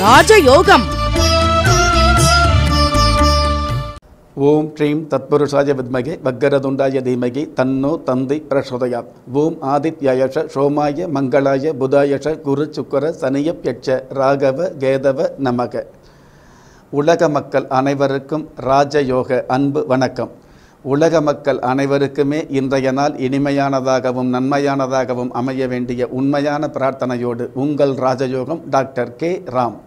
ராஜயோகம். ஓம் ஸ்ரீம் தத்புருஷாய வித்மகே வக்கரதுண்டாய தீமகி தன்னோ தந்தை பிரசோதயாத். ஓம் ஆதித்யாயஷ சோமாய மங்களாய புதாயஷ குரு சுக்கர சனியப்யட்ச ராகவ கேதவ நமக. உலக மக்கள் அனைவருக்கும் ராஜயோக அன்பு வணக்கம். உலக மக்கள் அனைவருக்குமே இன்றைய நாள் இனிமையானதாகவும் நன்மையானதாகவும் அமைய வேண்டிய உண்மையான பிரார்த்தனையோடு உங்கள் ராஜயோகம் டாக்டர் கே. ராம்.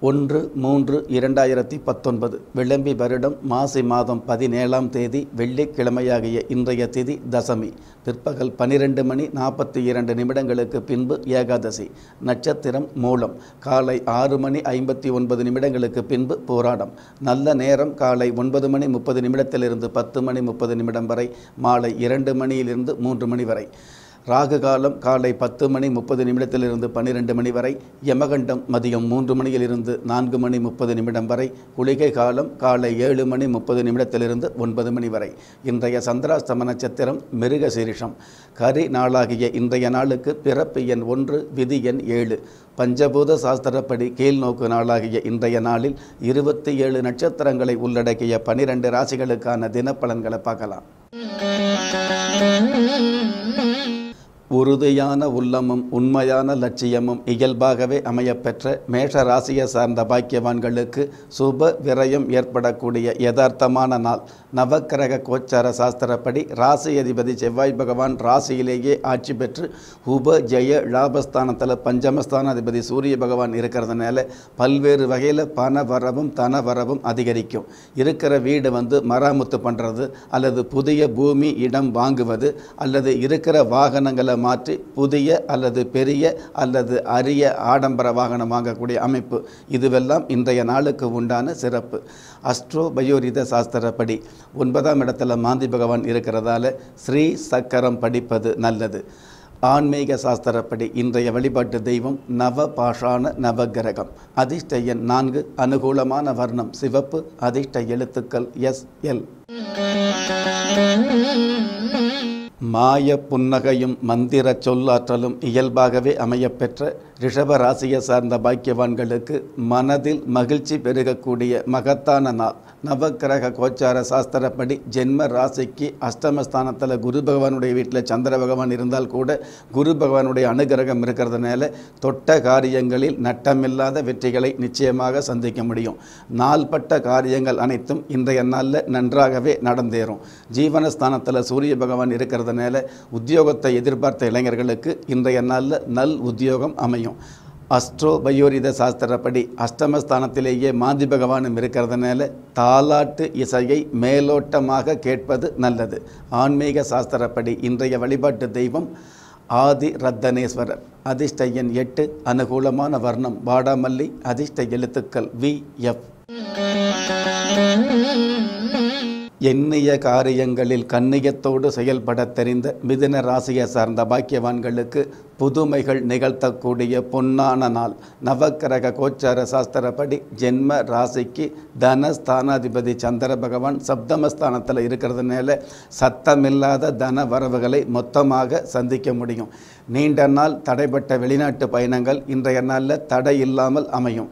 ஒன்று மூன்று இரண்டாயிரத்தி பத்தொன்பது விளம்பி வருடம் மாசி மாதம் பதினேழாம் தேதி வெள்ளிக்கிழமையாகிய இன்றைய திதி தசமி. பிற்பகல் பனிரெண்டு மணி நாற்பத்தி இரண்டு நிமிடங்களுக்கு பின்பு ஏகாதசி நட்சத்திரம் மூலம். காலை ஆறு மணி ஐம்பத்தி ஒன்பது நிமிடங்களுக்கு பின்பு போராடம். நல்ல நேரம் காலை ஒன்பது மணி முப்பது நிமிடத்திலிருந்து பத்து மணி முப்பது நிமிடம் வரை மாலை இரண்டு மணியிலிருந்து மூன்று மணி வரை. ராகு காலம் காலை பத்து மணி முப்பது நிமிடத்திலிருந்து பன்னிரெண்டு மணி வரை யமகண்டம் மதியம் மூன்று மணியிலிருந்து நான்கு மணி முப்பது நிமிடம் வரை குளிகை காலம் காலை ஏழு மணி முப்பது நிமிடத்திலிருந்து ஒன்பது மணி வரை. இன்றைய சந்திராஸ்தம நட்சத்திரம் மிருக சீரிஷம் கரி நாளாகிய இன்றைய நாளுக்கு பிறப்பு எண் ஒன்று விதி எண் ஏழு. பஞ்சபூத சாஸ்திரப்படி கீழ்நோக்கு நாளாகிய இன்றைய நாளில் இருபத்தி ஏழு நட்சத்திரங்களை உள்ளடக்கிய பனிரெண்டு ராசிகளுக்கான தினப்பலன்களை பார்க்கலாம். உறுதியான உள்ளமும் உண்மையான லட்சியமும் இயல்பாகவே அமையப்பெற்ற மேஷ ராசியை சார்ந்த பாக்கியவான்களுக்கு சுப விரயம் ஏற்படக்கூடிய யதார்த்தமான நாள். நவக்கிரக கோச்சார சாஸ்திரப்படி ராசி அதிபதி செவ்வாய் பகவான் ராசியிலேயே ஆட்சி பெற்று உப ஜெய லாபஸ்தானத்தில் பஞ்சமஸ்தான அதிபதி சூரிய பகவான் இருக்கிறதுனால பல்வேறு வகையில் பண வரவும் தன வரவும் அதிகரிக்கும். இருக்கிற வீடு வந்து மராமத்து பண்ணுறது அல்லது புதிய பூமி இடம் வாங்குவது அல்லது இருக்கிற வாகனங்களை மாற்றி புதிய அல்லது பெரிய அல்லது அரிய ஆடம்பர வாகனம் வாங்கக்கூடிய அமைப்பு. இதுவெல்லாம் இன்றைய நாளுக்கு உண்டான சிறப்பு. அஸ்ட்ரோ பயோரித சாஸ்திரப்படி ஒன்பதாம் இடத்துல மாந்தி பகவான் இருக்கிறதால ஸ்ரீ சக்கரம் படிப்பது நல்லது. ஆன்மீக சாஸ்திரப்படி இன்றைய வழிபாட்டு தெய்வம் நவ பாஷான நவகிரகம். அதிர்ஷ்ட எண் நான்கு அனுகூலமான வர்ணம் சிவப்பு அதிர்ஷ்ட எழுத்துக்கள் எஸ் எல். மாய புன்னகையும் மந்திர சொல்லாற்றலும் இயல்பாகவே அமையப்பெற்ற ரிஷப ராசியை சார்ந்த பாக்கியவான்களுக்கு மனதில் மகிழ்ச்சி பெருகக்கூடிய மகத்தான நாள். நவக்கிரக கோச்சார சாஸ்திரப்படி ஜென்ம ராசிக்கு அஷ்டமஸ்தானத்தில் குரு பகவானுடைய வீட்டில் சந்திர பகவான் இருந்தால் கூட குரு பகவானுடைய அனுகிரகம் இருக்கிறதுனால தொட்ட காரியங்களில் நட்டமில்லாத வெற்றிகளை நிச்சயமாக சந்திக்க முடியும். நாள்பட்ட காரியங்கள் அனைத்தும் இன்றைய நாளில் நன்றாகவே நடந்தேறும். ஜீவனஸ்தானத்தில் சூரிய பகவான் இருக்கிறதுனால உத்தியோகத்தை எதிர்பார்த்த இளைஞர்களுக்கு இன்றைய நாளில் நல் உத்தியோகம் அமையும். அஸ்ட்ரோ பயோரித சாஸ்திரப்படி அஷ்டமஸ்தானத்திலேயே மாந்தி பகவானும் இருக்கிறதுனால தாலாட்டு இசையை மேலோட்டமாக கேட்பது நல்லது. ஆன்மீக சாஸ்திரப்படி இன்றைய வழிபாட்டு தெய்வம் ஆதி ரத்தனேஸ்வரர். அதிர்ஷ்ட எண் எட்டு அனுகூலமான வர்ணம் வாடாமல்லி அதிர்ஷ்ட எழுத்துக்கள் வி எஃப். எண்ணிய காரியங்களில் கண்ணியத்தோடு செயல்பட தெரிந்த மிதுன ராசியை சார்ந்த பாக்கியவான்களுக்கு புதுமைகள் நிகழ்த்தக்கூடிய பொன்னான நாள். நவக்கிரக கோச்சார சாஸ்திரப்படி ஜென்ம ராசிக்கு தனஸ்தானாதிபதி சந்திர பகவான் சப்தமஸ்தானத்தில் இருக்கிறதுனால சத்தமில்லாத தன வரவுகளை மொத்தமாக சந்திக்க முடியும். நீண்ட நாள் தடைப்பட்ட வெளிநாட்டு பயணங்கள் இன்றைய நாளில் தடை இல்லாமல் அமையும்.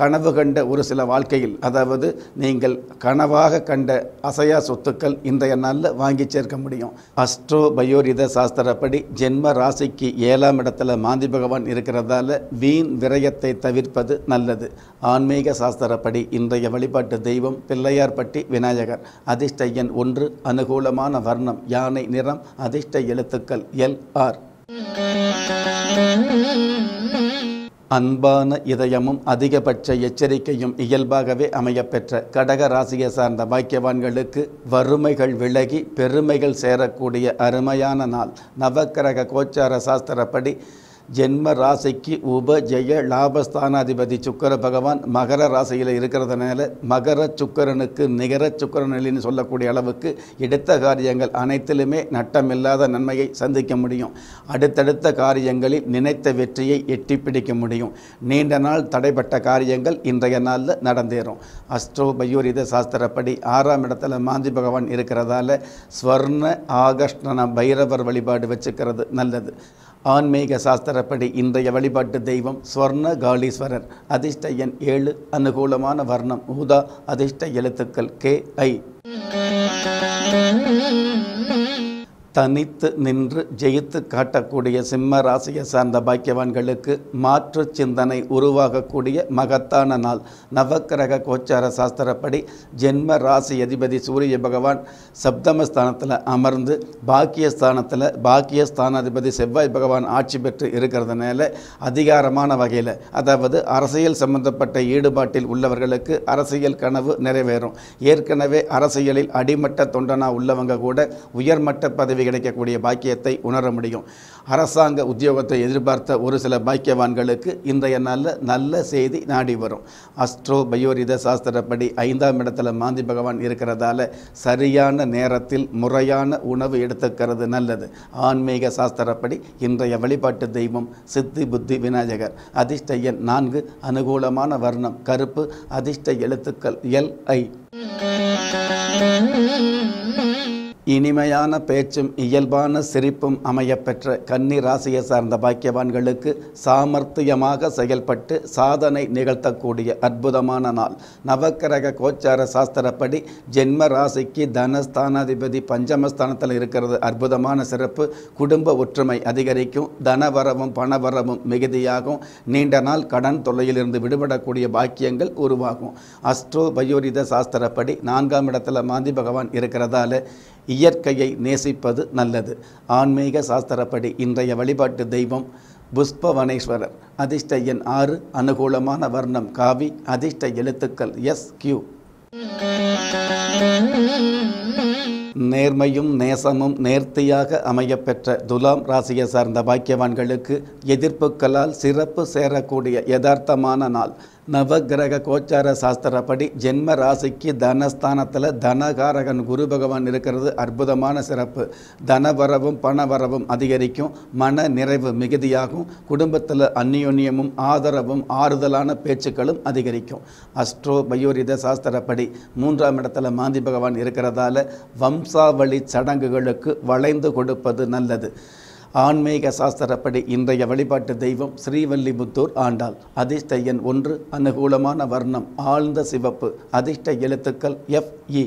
கனவு கண்ட ஒரு சில வாழ்க்கையில் அதாவது நீங்கள் கனவாக கண்ட அசையா சொத்துக்கள் இன்றைய நாளில் வாங்கி சேர்க்க முடியும். அஸ்ட்ரோ பயோரித சாஸ்திரப்படி ஜென்ம ராசிக்கு ஏழாம் இடத்துல மாந்தி பகவான் இருக்கிறதால வீண் விரயத்தை தவிர்ப்பது நல்லது. ஆன்மீக சாஸ்திரப்படி இன்றைய வழிபாட்டு தெய்வம் பிள்ளையார்பட்டி விநாயகர். அதிர்ஷ்ட எண் ஒன்று அனுகூலமான வர்ணம் யானை நிறம் அதிர்ஷ்ட எழுத்துக்கள் எல் ஆர். அன்பான இதயமும் அதிகபட்ச எச்சரிக்கையும் இயல்பாகவே அமையப்பெற்ற கடக ராசியை சார்ந்த பாக்கியவான்களுக்கு வறுமைகள் விலகி பெருமைகள் சேரக்கூடிய அருமையான நாள். நவக்கிரக கோச்சார சாஸ்திரப்படி ஜென்ம ராசிக்கு உப ஜெய லாபஸ்தானாதிபதி சுக்கர பகவான் மகர ராசியில் இருக்கிறதுனால மகர சுக்கரனுக்கு நிகர சுக்கரனிலின்னு சொல்லக்கூடிய அளவுக்கு எடுத்த காரியங்கள் அனைத்திலுமே நட்டமில்லாத நன்மையை சந்திக்க முடியும். அடுத்தடுத்த காரியங்களில் நினைத்த வெற்றியை எட்டி பிடிக்க முடியும். நீண்ட நாள் தடைப்பட்ட காரியங்கள் இன்றைய நாளில் நடந்தேறும். அஸ்ட்ரோ பயோரித சாஸ்திரப்படி ஆறாம் இடத்துல மாந்தி பகவான் இருக்கிறதால ஸ்வர்ண ஆகஷ்ணன பைரவர் வழிபாடு வச்சுக்கிறது நல்லது. ஆன்மீக சாஸ்திரப்படி இன்றைய வழிபாட்டு தெய்வம் ஸ்வர்ண காளீஸ்வரர் அதிர்ஷ்ட எண் ஏழு. அனுகூலமான வர்ணம். ஊதா. அதிர்ஷ்ட எழுத்துக்கள் கே ஐ. தனித்து நின்று ஜெயித்து காட்டக்கூடிய சிம்ம ராசியை சார்ந்த பாக்கியவான்களுக்கு மாற்று சிந்தனை உருவாகக்கூடிய மகத்தான நாள். நவக்கிரக கோச்சார சாஸ்திரப்படி ஜென்ம ராசி அதிபதி சூரிய பகவான் சப்தமஸ்தானத்தில் அமர்ந்து பாக்கியஸ்தானத்தில் பாக்கியஸ்தானாதிபதி செவ்வாய் பகவான் ஆட்சி பெற்று இருக்கிறதுனால அதிகாரமான வகையில் அதாவது அரசியல் சம்பந்தப்பட்ட ஈடுபாட்டில் உள்ளவர்களுக்கு அரசியல் கனவு நிறைவேறும். ஏற்கனவே அரசியலில் அடிமட்ட தொண்டனா உள்ளவங்க கூட உயர்மட்ட பதவி கிடைக்கக்கூடிய பாக்கியத்தை உணர முடியும். அரசாங்க உத்தியோகத்தை எதிர்பார்த்த ஒரு சில பாக்கியவான்களுக்கு இன்றைய நாளில் நல்ல செய்தி நாடி வரும். அஸ்ட்ரோ பயோரித சாஸ்திரப்படி ஐந்தாம் இடத்துல மாந்தி பகவான் இருக்கிறதால சரியான நேரத்தில் முறையான உணவு எடுத்துக்கிறது நல்லது. ஆன்மீக சாஸ்திரப்படி இன்றைய வழிபாட்டு தெய்வம் சித்தி புத்தி விநாயகர். அதிர்ஷ்ட எண் நான்கு அனுகூலமான வர்ணம் கருப்பு அதிர்ஷ்ட எழுத்துக்கள் எல் ஐ. இனிமையான பேச்சும் இயல்பான சிரிப்பும் அமையப்பெற்ற கன்னி ராசியை சார்ந்த பாக்கியவான்களுக்கு சாமர்த்தியமாக செயல்பட்டு சாதனை நிகழ்த்தக்கூடிய அற்புதமான நாள். நவக்கிரக கோச்சார சாஸ்திரப்படி ஜென்ம ராசிக்கு தனஸ்தானாதிபதி பஞ்சமஸ்தானத்தில் இருக்கிறது அற்புதமான சிறப்பு. குடும்ப ஒற்றுமை அதிகரிக்கும் தனவரவும் பணவரவும் மிகுதியாகும். நீண்ட நாள் கடன் தொல்லையிலிருந்து விடுபடக்கூடிய பாக்கியங்கள் உருவாகும். அஸ்ட்ரோ பயோரித சாஸ்திரப்படி நான்காம் இடத்துல மாந்தி பகவான் இருக்கிறதால இயற்கையை நேசிப்பது நல்லது. ஆன்மீக சாஸ்திரப்படி இன்றைய வழிபாட்டு தெய்வம் புஷ்பவனேஸ்வரர். அதிர்ஷ்ட எண் ஆறு அனுகூலமான வர்ணம் காவி அதிர்ஷ்ட எழுத்துக்கள் எஸ் கியூ. நேர்மையும் நேசமும் நேர்த்தியாக அமையப்பெற்ற துலாம் ராசியை சார்ந்த பாக்கியவான்களுக்கு எதிர்ப்புகளால் சிறப்பு சேரக்கூடிய யதார்த்தமான நாள். நவகிரக கோச்சார சாஸ்திரப்படி ஜென்ம ராசிக்கு தனஸ்தானத்தில் தனகாரகன் குரு பகவான் இருக்கிறது அற்புதமான சிறப்பு. தனவரவும் பணவரவும் அதிகரிக்கும். மன நிறைவு மிகுதியாகும். குடும்பத்தில் அந்நியோன்யமும் ஆதரவும் ஆறுதலான பேச்சுக்களும் அதிகரிக்கும். அஸ்ட்ரோ பயோரித சாஸ்திரப்படி மூன்றாம் இடத்துல மாந்தி பகவான் இருக்கிறதால வம்சாவளி சடங்குகளுக்கு வளைந்து கொடுப்பது நல்லது. ஆன்மீக சாஸ்திரப்படி இன்றைய வழிபாட்டு தெய்வம் ஸ்ரீவல்லிபுத்தூர் ஆண்டாள். அதிர்ஷ்ட எண் ஒன்று அனுகூலமான வர்ணம் ஆழ்ந்த சிவப்பு. அதிர்ஷ்ட எழுத்துக்கள் எஃப் இ.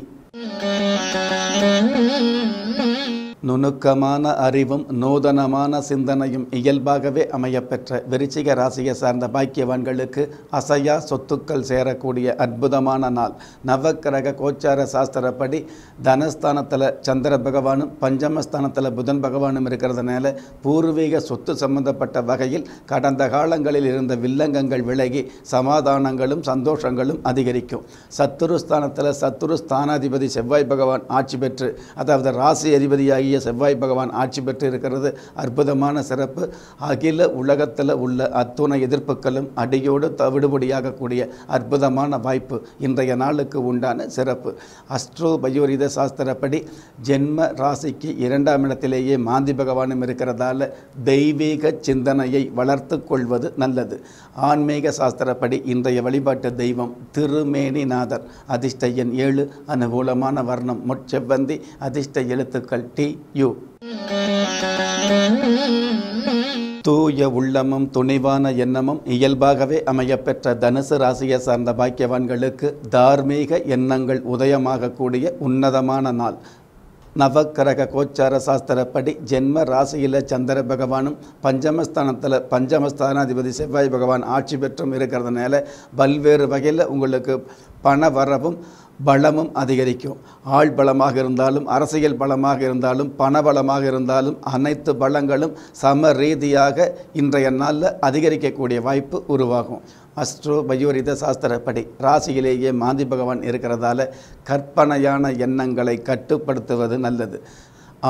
நுணுக்கமான அறிவும் நூதனமான சிந்தனையும் இயல்பாகவே அமையப்பெற்ற விருச்சிக ராசியை சார்ந்த பாக்கியவான்களுக்கு அசையா சொத்துக்கள் சேரக்கூடிய அற்புதமான நாள். நவக்கிரக கோச்சார சாஸ்திரப்படி தனஸ்தானத்தில் சந்திர பகவானும் பஞ்சமஸ்தானத்தில் புதன் பகவானும் இருக்கிறதுனால பூர்வீக சொத்து சம்பந்தப்பட்ட வகையில் கடந்த காலங்களில் இருந்த வில்லங்கங்கள் விலகி சமாதானங்களும் சந்தோஷங்களும் அதிகரிக்கும். சத்துருஸ்தானத்தில் சத்துரு ஸ்தானாதிபதி செவ்வாய் பகவான் ஆட்சி பெற்று அதாவது ராசி அதிபதியாகி ஆகிய செவ்வாய் பகவான் ஆட்சி பெற்று இருக்கிறது அற்புதமான சிறப்பு. அகில உலகத்தில் உள்ள அத்துணை எதிர்ப்புகளும் அடியோடு தவிடுபடியாகக்கூடிய அற்புதமான வாய்ப்பு. இன்றைய நாளுக்கு உண்டான சிறப்பு. அஸ்ட்ரோ பயோரித சாஸ்திரப்படி ஜென்ம ராசிக்கு இரண்டாம் இடத்திலேயே மாந்தி பகவானும் இருக்கிறதால தெய்வீக சிந்தனையை வளர்த்து கொள்வது நல்லது. ஆன்மீக சாஸ்திரப்படி இன்றைய வழிபாட்டு தெய்வம் திருமேனிநாதர். அதிர்ஷ்ட எண் ஏழு. அனுகூலமான வர்ணம். முட்செவ்வந்தி. அதிர்ஷ்ட எழுத்துக்கள் டி. யு தூய உள்ளமும் துணிவான எண்ணமும் இயல்பாகவே அமையப்பெற்ற தனுசு ராசியை சார்ந்த பாக்கியவான்களுக்கு தார்மீக எண்ணங்கள் உதயமாகக்கூடிய உன்னதமான நாள். நவக்கிரக கோச்சார சாஸ்திரப்படி ஜென்ம ராசியில் சந்திர பகவானும் பஞ்சமஸ்தானத்தில் பஞ்சமஸ்தானாதிபதி செவ்வாய் பகவான் ஆட்சி பெற்றும் இருக்கிறதுனால பல்வேறு வகையில் உங்களுக்கு பண வரவும் பலமும் அதிகரிக்கும். ஆள் பலமாக இருந்தாலும் அரசியல் பலமாக இருந்தாலும் பண பலமாக இருந்தாலும் அனைத்து பலங்களும் சம ரீதியாக இன்றைய நாளில் அதிகரிக்கக்கூடிய வாய்ப்பு உருவாகும். அஸ்ட்ரோ பயோரித சாஸ்திரப்படி ராசியிலேயே மாந்தி பகவான் இருக்கிறதால கற்பனையான எண்ணங்களை கட்டுப்படுத்துவது நல்லது.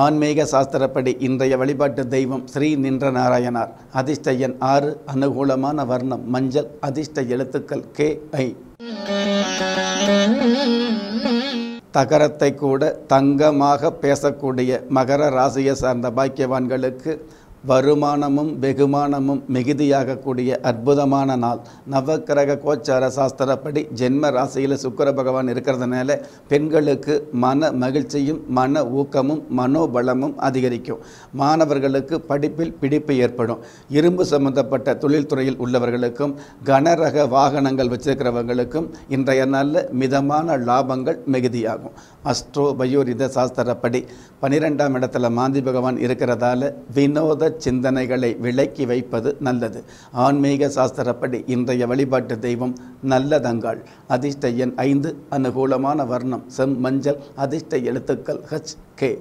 ஆன்மீக சாஸ்திரப்படி இன்றைய வழிபாட்டு தெய்வம் ஸ்ரீ நின்ற நாராயணார் அதிர்ஷ்ட எண் ஆறு அனுகூலமான வர்ணம் மஞ்சள் அதிர்ஷ்ட எழுத்துக்கள் கே ஐ. தகரத்தை கூட தங்கமாக பேசக்கூடிய மகர ராசியை சார்ந்த பாக்கியவான்களுக்கு வருமானமும் வெகுமானமும் மிகுதியாகக்கூடிய அற்புதமான நாள். நவக்கிரக கோச்சார சாஸ்திரப்படி ஜென்ம ராசியில் சுக்கர பகவான் இருக்கிறதுனால பெண்களுக்கு மன மகிழ்ச்சியும் மன ஊக்கமும் மனோபலமும் அதிகரிக்கும். மாணவர்களுக்கு படிப்பில் பிடிப்பு ஏற்படும். இரும்பு சம்பந்தப்பட்ட தொழில்துறையில் உள்ளவர்களுக்கும் கனரக வாகனங்கள் வச்சிருக்கிறவங்களுக்கும் இன்றைய நாளில் மிதமான லாபங்கள் மிகுதியாகும். அஸ்ட்ரோ பயோரித சாஸ்திரப்படி பனிரெண்டாம் இடத்துல மாந்தி பகவான் இருக்கிறதால வினோத சிந்தனைகளை விலக்கி வைப்பது நல்லது. ஆன்மீக சாஸ்திரப்படி இன்றைய வழிபாட்டு தெய்வம் நல்லதங்காள். அதிர்ஷ்ட எண் ஐந்து அனுகூலமான வர்ணம் செம் மஞ்சள் அதிர்ஷ்ட எழுத்துக்கள் ஹச் கே.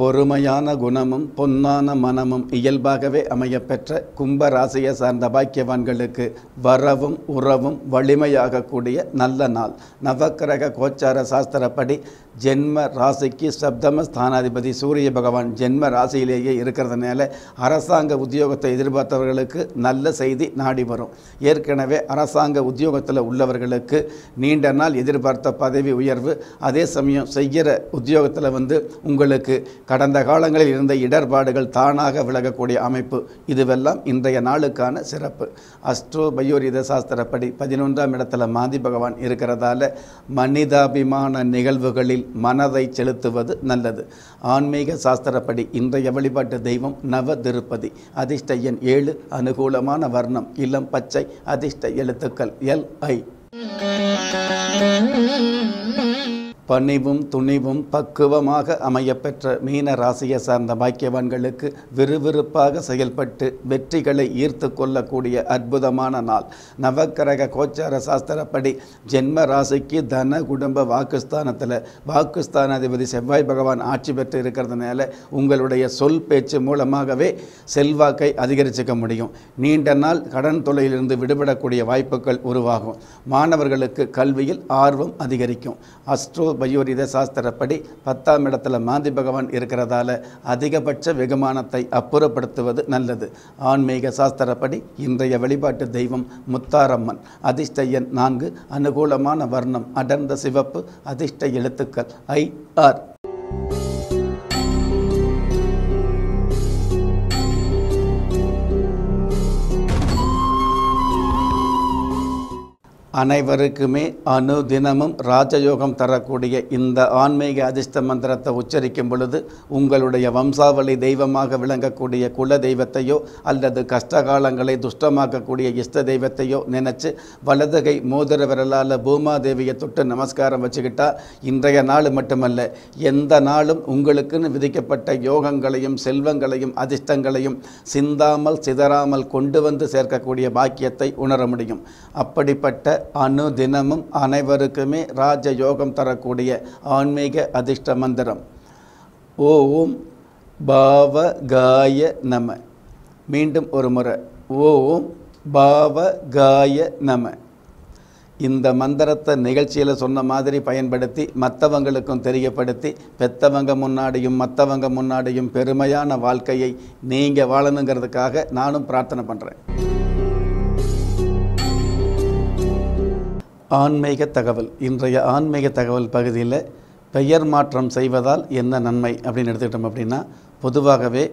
பொறுமையான குணமும் பொன்னான மனமும் இயல்பாகவே அமையப்பெற்ற கும்ப ராசியை சார்ந்த பாக்கியவான்களுக்கு வரவும் உறவும் வலிமையாகக்கூடிய நல்ல நாள். நவக்கிரக கோச்சார சாஸ்திரப்படி ஜென்ம ராசிக்கு சப்தம ஸ்தானாதிபதி சூரிய பகவான் ஜென்ம ராசியிலேயே இருக்கிறதுனால அரசாங்க உத்தியோகத்தை எதிர்பார்த்தவர்களுக்கு நல்ல செய்தி நாடி வரும். ஏற்கனவே அரசாங்க உத்தியோகத்தில் உள்ளவர்களுக்கு நீண்ட நாள் எதிர்பார்த்த பதவி உயர்வு அதே சமயம் செய்கிற உத்தியோகத்தில் வந்து உங்களுக்கு கடந்த காலங்களில் இருந்த இடர்பாடுகள் தானாக விலகக்கூடிய அமைப்பு. இதுவெல்லாம் இன்றைய நாளுக்கான சிறப்பு. அஸ்ட்ரோ பயோரித சாஸ்திரப்படி பதினொன்றாம் இடத்துல மாந்தி பகவான் இருக்கிறதால மனிதாபிமான நிகழ்வுகளில் மனதை செலுத்துவது நல்லது. ஆன்மீக சாஸ்திரப்படி இன்றைய வழிபாட்டு தெய்வம் நவ திருப்பதி. அதிர்ஷ்ட எண் ஏழு அனுகூலமான வர்ணம் இளம் பச்சை அதிர்ஷ்ட எழுத்துக்கள் எல் ஐ. பணிவும் துணிவும் பக்குவமாக அமையப்பெற்ற மீன ராசியை சார்ந்த பாக்கியவான்களுக்கு விறுவிறுப்பாக செயல்பட்டு வெற்றிகளை ஈர்த்து கொள்ளக்கூடிய அற்புதமான நாள். நவக்கிரக கோச்சார சாஸ்திரப்படி ஜென்ம ராசிக்கு தன குடும்ப வாக்குஸ்தானத்தில் வாக்குஸ்தானாதிபதி செவ்வாய் பகவான் ஆட்சி பெற்று இருக்கிறதுனால உங்களுடைய சொல் பேச்சு மூலமாகவே செல்வாக்கை அதிகரிச்சுக்க முடியும். நீண்ட நாள் கடன் தொலையிலிருந்து விடுபடக்கூடிய வாய்ப்புகள் உருவாகும். மாணவர்களுக்கு கல்வியில் ஆர்வம் அதிகரிக்கும். அஸ்ட்ரோ பயோரித சாஸ்திரப்படி பத்தாம் இடத்துல மாந்தி பகவான் இருக்கிறதால அதிகபட்ச வெகுமானத்தை அப்புறப்படுத்துவது நல்லது. ஆன்மீக சாஸ்திரப்படி இன்றைய வழிபாட்டு தெய்வம் முத்தாரம்மன். அதிர்ஷ்டையன் நான்கு அனுகூலமான வர்ணம் அடர்ந்த சிவப்பு அதிர்ஷ்ட எழுத்துக்கள் ஐ ஆர். அனைவருக்குமே அனுதினமும் ராஜயோகம் தரக்கூடிய இந்த ஆன்மீக அதிர்ஷ்ட மந்திரத்தை உச்சரிக்கும் பொழுது உங்களுடைய வம்சாவளி தெய்வமாக விளங்கக்கூடிய குல தெய்வத்தையோ அல்லது கஷ்டகாலங்களை துஷ்டமாக்கக்கூடிய இஷ்ட தெய்வத்தையோ நினச்சி வலதுகை மோதிர விரலால் பூமாதேவியை தொட்டு நமஸ்காரம் வச்சுக்கிட்டா இன்றைய நாள் மட்டுமல்ல எந்த நாளும் உங்களுக்குன்னு விதிக்கப்பட்ட யோகங்களையும் செல்வங்களையும் அதிர்ஷ்டங்களையும் சிந்தாமல் சிதறாமல் கொண்டு வந்து சேர்க்கக்கூடிய பாக்கியத்தை உணர முடியும். அப்படிப்பட்ட அனுதினமும் அனைவருக்குமே ராஜ யோகம் தரக்கூடிய ஆன்மீக அதிர்ஷ்ட மந்திரம். ஓம் பாவ காய நம. மீண்டும் ஒரு முறை. ஓம் பாவ காய நம. இந்த மந்திரத்தை நிகழ்ச்சியில் சொன்ன மாதிரி பயன்படுத்தி மற்றவங்களுக்கும் தெரியப்படுத்தி பெத்தவங்க முன்னாடியும் மற்றவங்க முன்னாடியும் பெருமையான வாழ்க்கையை நீங்கள் வாழணுங்கிறதுக்காக நானும் பிரார்த்தனை பண்ணுறேன் ஆன்மீக தகவல். இன்றைய ஆன்மீக தகவல் பகுதியில் பெயர் மாற்றம் செய்வதால் என்ன நன்மை அப்படின்னு எடுத்துக்கிட்டோம் அப்படின்னா பொதுவாகவே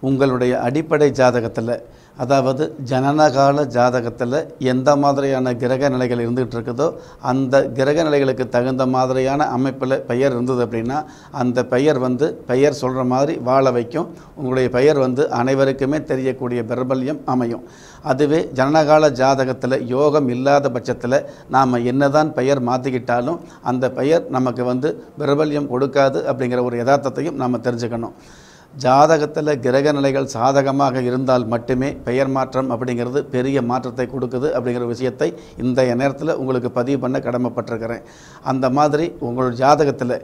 உங்களுடைய அடிப்படை ஜாதகத்தில் அதாவது ஜனனகால ஜாதகத்தில் எந்த மாதிரியான கிரக நிலைகள் இருந்துகிட்டு இருக்குதோ அந்த கிரக நிலைகளுக்கு தகுந்த மாதிரியான அமைப்பில் பெயர் இருந்தது அப்படின்னா அந்த பெயர் வந்து பெயர் சொல்கிற மாதிரி வாழ வைக்கும். உங்களுடைய பெயர் வந்து அனைவருக்குமே தெரியக்கூடிய பிரபல்யம் அமையும். அதுவே ஜனனகால ஜாதகத்தில் யோகம் இல்லாத பட்சத்தில் நாம் என்னதான் பெயர் மாற்றிக்கிட்டாலும் அந்த பெயர் நமக்கு வந்து பிரபல்யம் கொடுக்காது அப்படிங்கிற ஒரு யதார்த்தத்தையும் நாம் தெரிஞ்சுக்கணும். ஜாதகத்தில் கிரக நிலைகள் சாதகமாக இருந்தால் மட்டுமே பெயர் மாற்றம் அப்படிங்கிறது பெரிய மாற்றத்தை கொடுக்குது அப்படிங்கிற விஷயத்தை இந்த நேரத்தில் உங்களுக்கு பதிவு பண்ண கடமைப்பட்டிருக்கிறேன். அந்த மாதிரி உங்களோட ஜாதகத்தில்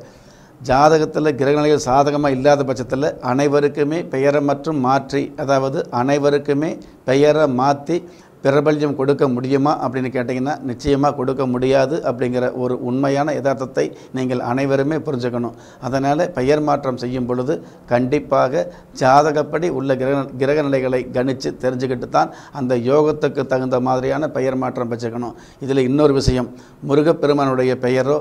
ஜாதகத்தில் கிரகநிலைகள் சாதகமாக இல்லாத பட்சத்தில் அனைவருக்குமே பெயரை மற்றும் மாற்றி அதாவது அனைவருக்குமே பெயரை மாற்றி பிரபல்யம் கொடுக்க முடியுமா அப்படின்னு கேட்டிங்கன்னா நிச்சயமாக கொடுக்க முடியாது அப்படிங்கிற ஒரு உண்மையான யதார்த்தத்தை நீங்கள் அனைவருமே புரிஞ்சுக்கணும். அதனால் பெயர் மாற்றம் செய்யும் பொழுது கண்டிப்பாக ஜாதகப்படி உள்ள கிரக கிரக நிலைகளை கணித்து தெரிஞ்சுக்கிட்டு தான் அந்த யோகத்துக்கு தகுந்த மாதிரியான பெயர் மாற்றம் வச்சுக்கணும். இதில் இன்னொரு விஷயம் முருகப்பெருமானுடைய பெயரோ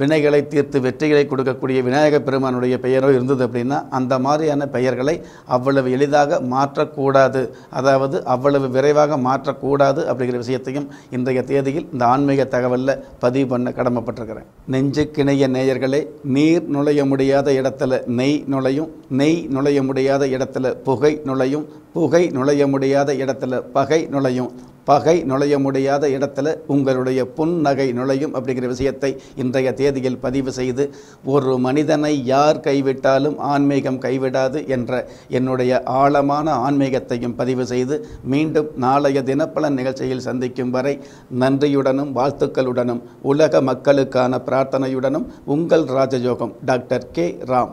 வினைகளை தீர்த்து வெற்றிகளை கொடுக்கக்கூடிய விநாயக பெருமானுடைய பெயரோ இருந்தது அப்படின்னா அந்த மாதிரியான பெயர்களை அவ்வளவு எளிதாக மாற்றக்கூடாது. அதாவது அவ்வளவு விரைவாக மாற்றக்கூடாது அப்படிங்கிற விஷயத்தையும் இன்றைய தேதியில் இந்த ஆன்மீக தகவலில் பதிவு பண்ண கடமைப்பட்டிருக்கிறேன். நெஞ்சுக்கிணைய நேயர்களே நீர் நுழைய முடியாத இடத்துல நெய் நுழையும் நெய் நுழைய முடியாத இடத்துல புகை நுழையும் புகை நுழைய முடியாத இடத்துல பகை நுழையும். பகை நுழைய முடியாத இடத்துல உங்களுடைய புன்னகை நுழையும் அப்படிங்கிற விஷயத்தை இன்றைய தேதியில் பதிவு செய்து ஒரு மனிதனை யார் கைவிட்டாலும் ஆன்மீகம் கைவிடாது என்ற என்னுடைய ஆழமான ஆன்மீகத்தையும் பதிவு செய்து மீண்டும் நாளைய தினப்பலன் நிகழ்ச்சியில் சந்திக்கும் வரை நன்றியுடனும் வாழ்த்துக்களுடனும் உலக மக்களுக்கான பிரார்த்தனையுடனும் உங்கள் ராஜயோகம் டாக்டர் கே. ராம்.